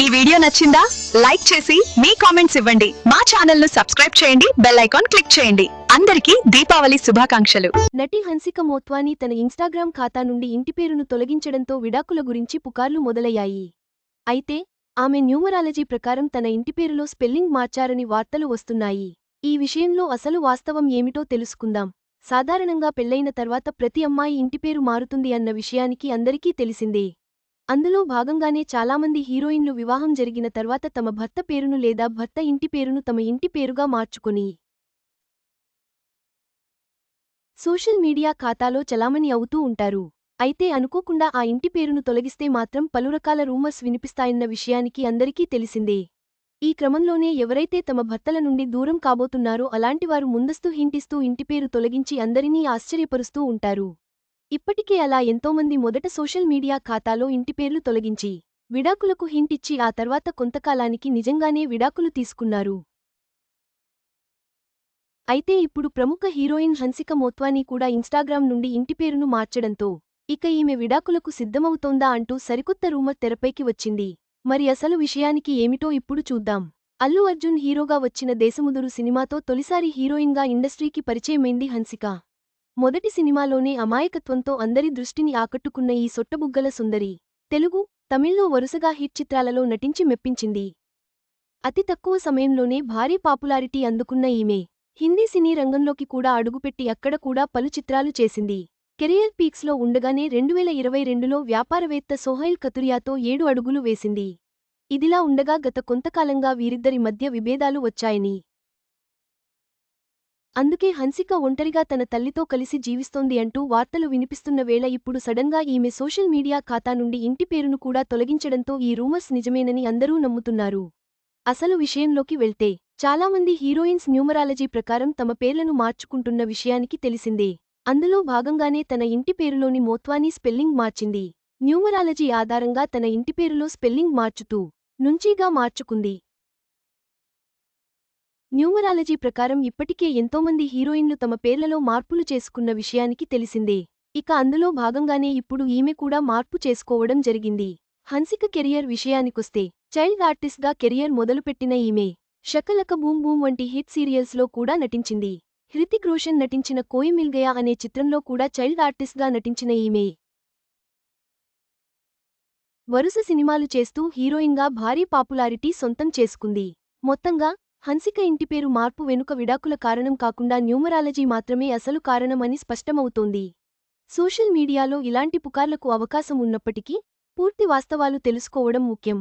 ఈ వీడియో నచ్చిందా? లైక్ చేసి మీ కామెంట్స్ ఇవ్వండి. మా ఛానల్ను సబ్స్క్రైబ్ చేయండి. బెల్ ఐకాన్ క్లిక్ చేయండి. అందరికీ దీపావళి శుభాకాంక్షలు. నటి హన్సిక మోత్వాని తన ఇన్స్టాగ్రామ్ ఖాతా నుండి ఇంటి పేరును తొలగించడంతో విడాకుల గురించి పుకార్లు మొదలయ్యాయి. అయితే ఆమె న్యూమరాలజీ ప్రకారం తన ఇంటి పేరులో స్పెల్లింగ్ మార్చారని వార్తలు వస్తున్నాయి. ఈ విషయంలో అసలు వాస్తవం ఏమిటో తెలుసుకుందాం. సాధారణంగా పెళ్ళైన తర్వాత ప్రతి అమ్మాయి ఇంటి పేరు మారుతుంది అన్న విషయానికి అందరికీ తెలిసిందే. అందులో భాగంగానే చాలామంది హీరోయిన్లు వివాహం జరిగిన తర్వాత తమ భర్త పేరును లేదా భర్త ఇంటి పేరును తమ ఇంటి పేరుగా మార్చుకొని సోషల్ మీడియా ఖాతాలో చలామణి అవుతూ ఉంటారు. అయితే అనుకోకుండా ఆ ఇంటి పేరును తొలగిస్తే మాత్రం పలు రకాల రూమర్స్ వినిపిస్తాయన్న విషయానికి అందరికీ తెలిసిందే. ఈ క్రమంలోనే ఎవరైతే తమ భర్తల నుండి దూరం కాబోతున్నారో అలాంటివారు ముందస్తు హింటిస్తూ ఇంటి పేరు తొలగించి అందరినీ ఆశ్చర్యపరుస్తూ ఉంటారు. ఇప్పటికే అలా ఎంతోమంది మొదట సోషల్ మీడియా ఖాతాలో ఇంటి పేర్లు తొలగించి విడాకులకు హింటిచ్చి ఆ తర్వాత కొంతకాలానికి నిజంగానే విడాకులు తీసుకున్నారు. అయితే ఇప్పుడు ప్రముఖ హీరోయిన్ హన్సిక మోత్వానీ కూడా ఇన్స్టాగ్రామ్ నుండి ఇంటి పేరును మార్చడంతో ఇక ఈమె విడాకులకు సిద్ధమవుతోందా అంటూ సరికొత్త రూమర్ తెరపైకి వచ్చింది. మరి అసలు విషయానికి ఏమిటో ఇప్పుడు చూద్దాం. అల్లు అర్జున్ హీరోగా వచ్చిన దేశముదురు సినిమాతో తొలిసారి హీరోయిన్గా ఇండస్ట్రీకి పరిచయమైంది హన్సిక. మొదటి సినిమాలోనే అమాయకత్వంతో అందరి దృష్టిని ఆకట్టుకున్న ఈ సొట్టబుగ్గల సుందరి తెలుగు తమిళ్ళో వరుసగా హిట్ చిత్రాలలో నటించి మెప్పించింది. అతి తక్కువ సమయంలోనే భారీ పాపులారిటీ అందుకున్న ఈమె హిందీ సినీ రంగంలోకి కూడా అడుగుపెట్టి అక్కడ కూడా పలు చిత్రాలు చేసింది. కెరియర్ పీక్స్లో ఉండగానే రెండువేల ఇరవై రెండులో వ్యాపారవేత్త సోహైల్ కతురియాతో ఏడు అడుగులు వేసింది. ఇదిలా ఉండగా గత కొంతకాలంగా వీరిద్దరి మధ్య విభేదాలు వచ్చాయని అందుకే హన్సిక ఒంటరిగా తన తల్లితో కలిసి జీవిస్తోంది అంటూ వార్తలు వినిపిస్తున్న వేళ ఇప్పుడు సడన్గా ఈమె సోషల్ మీడియా ఖాతా నుండి ఇంటి పేరును కూడా తొలగించడంతో ఈ రూమర్స్ నిజమేనని అందరూ నమ్ముతున్నారు. అసలు విషయంలోకి వెళ్తే చాలామంది హీరోయిన్స్ న్యూమరాలజీ ప్రకారం తమ పేర్లను మార్చుకుంటున్న విషయానికి తెలిసిందే. అందులో భాగంగానే తన ఇంటి పేరులోని మోత్వానీ స్పెల్లింగ్ మార్చింది. న్యూమరాలజీ ఆధారంగా తన ఇంటి పేరులో స్పెల్లింగ్ మార్చుతూ నుంచీగా మార్చుకుంది. న్యూమరాలజీ ప్రకారం ఇప్పటికే ఎంతోమంది హీరోయిన్లు తమ పేర్లలో మార్పులు చేసుకున్న విషయానికి తెలిసిందే. ఇక అందులో భాగంగానే ఇప్పుడు ఈమె కూడా మార్పు చేసుకోవడం జరిగింది. హన్సిక కెరియర్ విషయానికొస్తే చైల్డ్ ఆర్టిస్ట్గా కెరియర్ మొదలుపెట్టిన ఈమె షకలక బూమ్ బూమ్ వంటి హిట్ సీరియల్స్లో కూడా నటించింది. హృతిక్ రోషన్ నటించిన కోయి మిల్ అనే చిత్రంలో కూడా చైల్డ్ ఆర్టిస్ట్గా నటించిన ఈమె. వరుస సినిమాలు చేస్తూ హీరోయిన్గా భారీ పాపులారిటీ సొంతం చేసుకుంది. మొత్తంగా హన్సిక ఇంటి పేరు మార్పు వెనుక విడాకుల కారణం కాకుండా న్యూమరాలజీ మాత్రమే అసలు కారణమని స్పష్టమవుతోంది. సోషల్ మీడియాలో ఇలాంటి పుకార్లకు అవకాశం ఉన్నప్పటికీ పూర్తి వాస్తవాలు తెలుసుకోవడం ముఖ్యం.